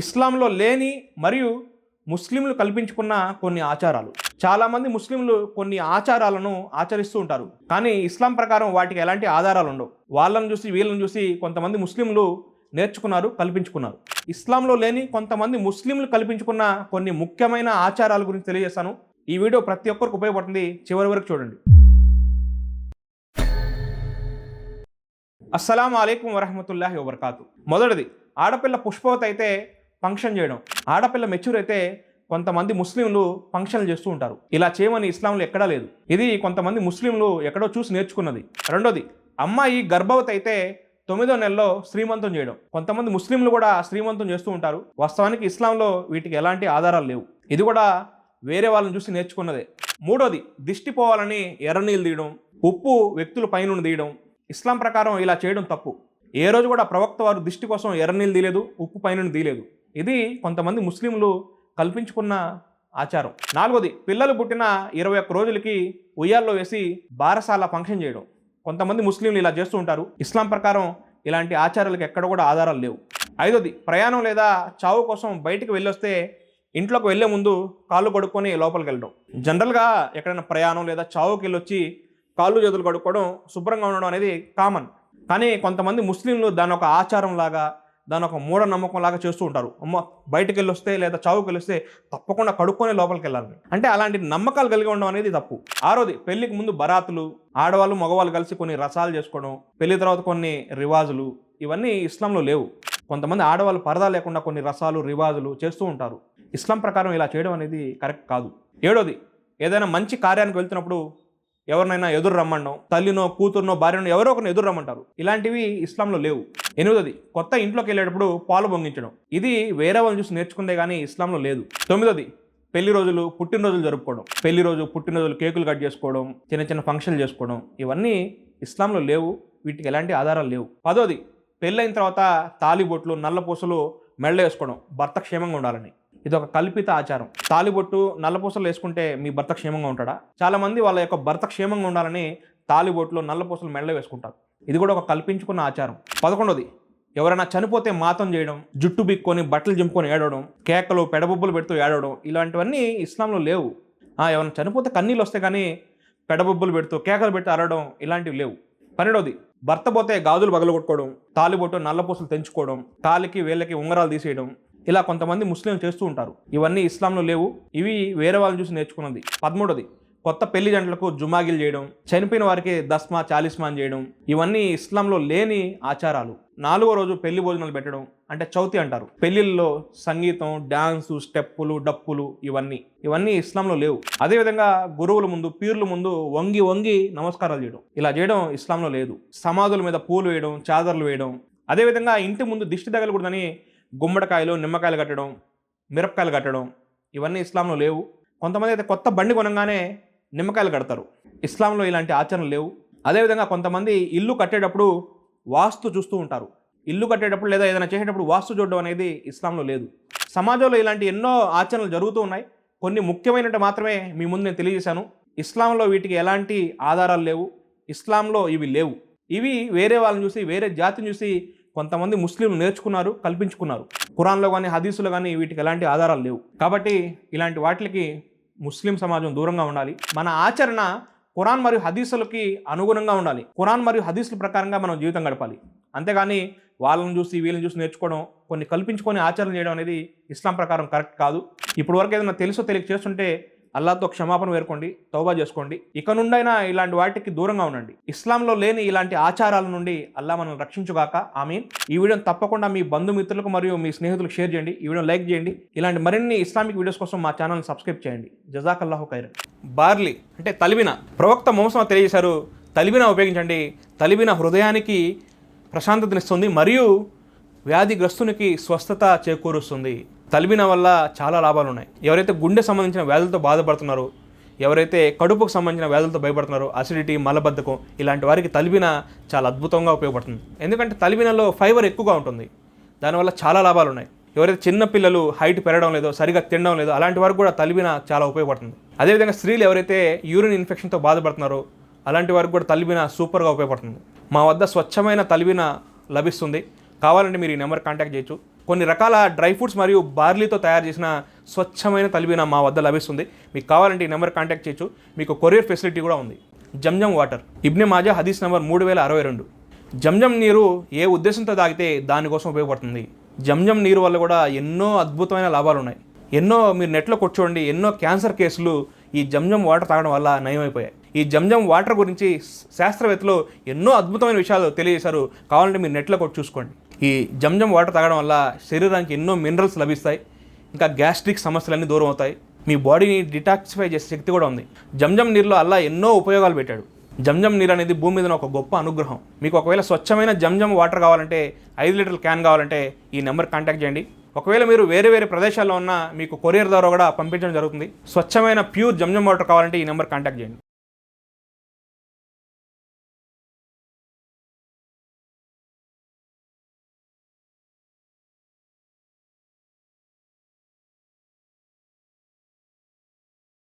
ఇస్లాంలో లేని మరియు ముస్లింలు కల్పించుకున్న కొన్ని ఆచారాలు. చాలామంది ముస్లింలు కొన్ని ఆచారాలను ఆచరిస్తూ ఉంటారు. కానీ ఇస్లాం ప్రకారం వాటికి ఎలాంటి ఆధారాలు ఉండవు. వాళ్ళని చూసి వీళ్ళని చూసి కొంతమంది ముస్లింలు నేర్చుకున్నారు కల్పించుకున్నారు. ఇస్లాంలో లేని కొంతమంది ముస్లింలు కల్పించుకున్న కొన్ని ముఖ్యమైన ఆచారాల గురించి తెలియజేస్తాను. ఈ వీడియో ప్రతి ఒక్కరికి ఉపయోగపడుతుంది. చివరి వరకు చూడండి. అస్సలం అయికం వరహమతుల్లాహి వబర్కాతు. మొదటిది ఆడపిల్ల పుష్పవతి అయితే ఫంక్షన్ చేయడం. ఆడపిల్ల మెచ్యూర్ అయితే కొంతమంది ముస్లింలు ఫంక్షన్లు చేస్తూ ఉంటారు. ఇలా చేయమని ఇస్లాంలో ఎక్కడా లేదు. ఇది కొంతమంది ముస్లింలు ఎక్కడో చూసి నేర్చుకున్నది. రెండోది అమ్మాయి గర్భవతి అయితే తొమ్మిదో నెలలో శ్రీమంతం చేయడం. కొంతమంది ముస్లింలు కూడా శ్రీమంతం చేస్తూ ఉంటారు. వాస్తవానికి ఇస్లాంలో వీటికి ఎలాంటి ఆధారాలు లేవు. ఇది కూడా వేరే వాళ్ళని చూసి నేర్చుకున్నదే. మూడోది దిష్టి పోవాలని ఎర్రనీళ్ళు తీయడం ఉప్పు వ్యక్తుల పైనుండి తీయడం. ఇస్లాం ప్రకారం ఇలా చేయడం తప్పు. ఏ రోజు కూడా ప్రవక్త వారు దిష్టి కోసం ఎర్రనీళ్ళు తీయలేదు ఉప్పు పైనుండి తీయలేదు. ఇది కొంతమంది ముస్లింలు కల్పించుకున్న ఆచారం. నాలుగోది పిల్లలు పుట్టిన ఇరవై ఒక్క రోజులకి ఉయ్యాల్లో వేసి బారసాల ఫంక్షన్ చేయడం. కొంతమంది ముస్లింలు ఇలా చేస్తూ ఉంటారు. ఇస్లాం ప్రకారం ఇలాంటి ఆచారాలకు ఎక్కడ కూడా ఆధారాలు లేవు. ఐదోది ప్రయాణం లేదా చావు కోసం బయటికి వెళ్ళొస్తే ఇంట్లోకి వెళ్ళే ముందు కాళ్ళు కడుక్కొని లోపలికి వెళ్ళడం. జనరల్గా ఎక్కడైనా ప్రయాణం లేదా చావుకి వెళ్ళొచ్చి కాళ్ళు చేతులు కడుక్కోవడం శుభ్రంగా ఉండడం అనేది కామన్. కానీ కొంతమంది ముస్లింలు దాని ఒక ఆచారం లాగా దాని ఒక మూఢనమ్మకం లాగా చేస్తూ ఉంటారు. అమ్మ బయటకు వెళ్ళి వస్తే లేదా చావుకి వెళ్ళి వస్తే తప్పకుండా కడుక్కొని లోపలికి వెళ్ళాలి అంటే అలాంటి నమ్మకాలు కలిగి ఉండడం అనేది తప్పు. ఆరోది పెళ్ళికి ముందు బరాతులు ఆడవాళ్ళు మగవాళ్ళు కలిసి కొన్ని రసాలు చేసుకోవడం పెళ్ళి తర్వాత కొన్ని రివాజులు ఇవన్నీ ఇస్లాంలో లేవు. కొంతమంది ఆడవాళ్ళు పరదా లేకుండా కొన్ని రసాలు రివాజులు చేస్తూ ఉంటారు. ఇస్లాం ప్రకారం ఇలా చేయడం అనేది కరెక్ట్ కాదు. ఏడోది ఏదైనా మంచి కార్యానికి వెళ్తున్నప్పుడు ఎవరినైనా ఎదురు రమ్మడం తల్లినో కూతురునో భార్యనో ఎవరో ఒకరిని ఎదురు రమ్మంటారు. ఇలాంటివి ఇస్లాంలో లేవు. ఎనిమిదోది కొత్త ఇంట్లోకి వెళ్ళేటప్పుడు పాలు పొంగించడం. ఇది వేరే వాళ్ళని చూసి నేర్చుకుందే కానీ ఇస్లాంలో లేదు. తొమ్మిదోది పెళ్ళి రోజులు పుట్టినరోజులు జరుపుకోవడం. పెళ్ళి రోజు పుట్టినరోజులు కేకులు కట్ చేసుకోవడం చిన్న చిన్న ఫంక్షన్లు చేసుకోవడం ఇవన్నీ ఇస్లాంలో లేవు. వీటికి ఎలాంటి ఆధారాలు లేవు. పదోది పెళ్ళైన తర్వాత తాలిబొట్లు నల్లపూసలు మెళ్ళ వేసుకోవడం భర్త క్షేమంగా ఉండాలని. ఇది ఒక కల్పిత ఆచారం. తాలిబొట్టు నల్లపూసలు వేసుకుంటే మీ భర్త క్షేమంగా ఉంటాడా? చాలామంది వాళ్ళ యొక్క భర్త క్షేమంగా ఉండాలని తాలిబొట్లు నల్లపూసలు మెడలో వేసుకుంటారు. ఇది కూడా ఒక కల్పించుకున్న ఆచారం. పదకొండోది ఎవరైనా చనిపోతే మాతం చేయడం జుట్టు బిక్కొని బట్టలు చింపుకొని ఏడవడం కేకలు పెడబొబ్బులు పెడుతూ ఏడవడం ఇలాంటివన్నీ ఇస్లాంలో లేవు. ఎవరైనా చనిపోతే కన్నీళ్ళు వస్తే కానీ పెడబొబ్బులు పెడుతూ కేకలు పెడుతూ అరవడం ఇలాంటివి లేవు. పన్నెండోది భర్త పోతే గాజులు పగలగొట్టుకోవడం తాలిబొట్టు నల్లపూసలు తెంచుకోవడం తాలికి వేళ్ళకి ఉంగరాలు తీసేయడం ఇలా కొంతమంది ముస్లింలు చేస్తూ ఉంటారు. ఇవన్నీ ఇస్లాంలో లేవు. ఇవి వేరే వాళ్ళని చూసి నేర్చుకున్నది. పదమూడోది కొత్త పెళ్ళి జంటలకు జుమాగిల్ చేయడం చనిపోయిన వారికి దస్మా చాలిస్మాన్ చేయడం ఇవన్నీ ఇస్లాంలో లేని ఆచారాలు. నాలుగో రోజు పెళ్ళి భోజనాలు పెట్టడం అంటే చౌతి అంటారు. పెళ్ళిళ్ళలో సంగీతం డాన్సు స్టెప్పులు డప్పులు ఇవన్నీ. ఇవన్నీ ఇస్లాంలో లేవు. అదేవిధంగా గురువుల ముందు పీర్ల ముందు వంగి వంగి నమస్కారాలు చేయడం. ఇలా చేయడం ఇస్లాంలో లేదు. సమాధుల మీద పూలు వేయడం చాదర్లు వేయడం. అదేవిధంగా ఇంటి ముందు దిష్టి తగలకూడదని గుమ్మడికాయలు నిమ్మకాయలు కట్టడం మిరపకాయలు కట్టడం ఇవన్నీ ఇస్లాంలో లేవు. కొంతమంది అయితే కొత్త బండి కొనగానే నిమ్మకాయలు కడతారు. ఇస్లాంలో ఇలాంటి ఆచరణలు లేవు. అదేవిధంగా కొంతమంది ఇల్లు కట్టేటప్పుడు వాస్తు చూస్తూ ఉంటారు. ఇల్లు కట్టేటప్పుడు లేదా ఏదైనా చేసేటప్పుడు వాస్తు చూడడం అనేది ఇస్లాంలో లేదు. సమాజంలో ఇలాంటి ఎన్నో ఆచరణలు జరుగుతూ ఉన్నాయి. కొన్ని ముఖ్యమైనట్టు మాత్రమే మీ ముందు నేను తెలియజేశాను. ఇస్లాంలో వీటికి ఎలాంటి ఆధారాలు లేవు. ఇస్లాంలో ఇవి లేవు. ఇవి వేరే వాళ్ళని చూసి వేరే జాతిని చూసి కొంతమంది ముస్లింలు నేర్చుకున్నారు కల్పించుకున్నారు. ఖురాన్లో కానీ హదీసులో కానీ వీటికి ఎలాంటి ఆధారాలు లేవు. కాబట్టి ఇలాంటి వాటికి ముస్లిం సమాజం దూరంగా ఉండాలి. మన ఆచరణ ఖురాన్ మరియు హదీసులకి అనుగుణంగా ఉండాలి. ఖురాన్ మరియు హదీసుల ప్రకారంగా మనం జీవితం గడపాలి. అంతేగాని వాళ్ళని చూసి వీళ్ళని చూసి నేర్చుకోవడం కొన్ని కల్పించుకొని ఆచరణ చేయడం అనేది ఇస్లాం ప్రకారం కరెక్ట్ కాదు. ఇప్పటివరకు ఏదైనా తెలుసో తెలియక చేస్తుంటే అల్లాతో క్షమాపణ వేరుకోండి తౌబా చేసుకోండి. ఇక నుండైనా ఇలాంటి వాటికి దూరంగా ఉండండి. ఇస్లాంలో లేని ఇలాంటి ఆచారాల నుండి అల్లా మనల్ని రక్షించుగాక. ఆమె ఈ వీడియోని తప్పకుండా మీ బంధుమిత్రులకు మరియు మీ స్నేహితులకు షేర్ చేయండి. ఈ వీడియో లైక్ చేయండి. ఇలాంటి మరిన్ని ఇస్లామిక్ వీడియోస్ కోసం మా ఛానల్ని సబ్స్క్రైబ్ చేయండి. జజాకల్లాహు ఖైర్ బార్లీ అంటే తలిబిన ప్రవక్త మోసం తెలియజేశారు తలిబిన ఉపయోగించండి. తలిబిన హృదయానికి ప్రశాంతతనిస్తుంది మరియు వ్యాధిగ్రస్తునికి స్వస్థత చేకూరుస్తుంది. తలిబిన వల్ల చాలా లాభాలు ఉన్నాయి ఎవరైతే గుండె సంబంధించిన వ్యాధులతో బాధపడుతున్నారో ఎవరైతే కడుపుకు సంబంధించిన వ్యాధులతో భయపడుతున్నారో అసిడిటీ మలబద్ధకం ఇలాంటి వారికి తలిబిన చాలా అద్భుతంగా ఉపయోగపడుతుంది. ఎందుకంటే తలిబినలో ఫైబర్ ఎక్కువగా ఉంటుంది. దానివల్ల చాలా లాభాలు ఉన్నాయి ఎవరైతే చిన్న పిల్లలు హైట్ పెరగడం లేదో సరిగా తినడం లేదో అలాంటి వారికి కూడా తలిబిన చాలా ఉపయోగపడుతుంది. అదేవిధంగా స్త్రీలు ఎవరైతే యూరిన్ ఇన్ఫెక్షన్తో బాధపడుతున్నారో అలాంటి వారికి కూడా తలిబిన సూపర్గా ఉపయోగపడుతుంది. మా వద్ద స్వచ్ఛమైన తలిబిన లభిస్తుంది. కావాలంటే మీరు ఈ నెంబర్ కాంటాక్ట్ చేయొచ్చు. కొన్ని రకాల డ్రై ఫ్రూట్స్ మరియు బార్లీతో తయారు చేసిన స్వచ్ఛమైన తలిబిన మా వద్ద లభిస్తుంది. మీకు కావాలంటే ఈ నెంబర్ కాంటాక్ట్ చేయొచ్చు. మీకు కొరియర్ ఫెసిలిటీ కూడా ఉంది. జంజం వాటర్ ఇబ్నె మాజా హదీస్ నెంబర్ మూడు వేల అరవై రెండు. జంజం నీరు ఏ ఉద్దేశంతో తాగితే దానికోసం ఉపయోగపడుతుంది? జంజం నీరు వల్ల కూడా ఎన్నో అద్భుతమైన లాభాలు ఉన్నాయి. ఎన్నో మీరు నెట్లో కూర్చోండి ఎన్నో క్యాన్సర్ కేసులు ఈ జంజం వాటర్ తాగడం వల్ల నయమైపోయాయి. ఈ జంజం వాటర్ గురించి శాస్త్రవేత్తలు ఎన్నో అద్భుతమైన విషయాలు తెలియజేశారు. కావాలంటే మీరు నెట్లో కొట్టి చూసుకోండి. ఈ జంజం వాటర్ తాగడం వల్ల శరీరానికి ఎన్నో మినరల్స్ లభిస్తాయి. ఇంకా గ్యాస్ట్రిక్ సమస్యలన్నీ దూరం అవుతాయి. మీ బాడీని డిటాక్సిఫై చేసే శక్తి కూడా ఉంది. జంజం నీరులో అల్లా ఎన్నో ఉపయోగాలు పెట్టాడు. జంజం నీరు అనేది భూమి మీద ఒక గొప్ప అనుగ్రహం. మీకు ఒకవేళ స్వచ్ఛమైన జంజం వాటర్ కావాలంటే ఐదు లీటర్ల క్యాన్ కావాలంటే ఈ నెంబర్ కాంటాక్ట్ చేయండి. ఒకవేళ మీరు వేరే వేరే ప్రదేశాల్లో ఉన్న మీకు కొరియర్ ద్వారా కూడా పంపించడం జరుగుతుంది. స్వచ్ఛమైన ప్యూర్ జంజం వాటర్ కావాలంటే ఈ నెంబర్ కాంటాక్ట్ చేయండి.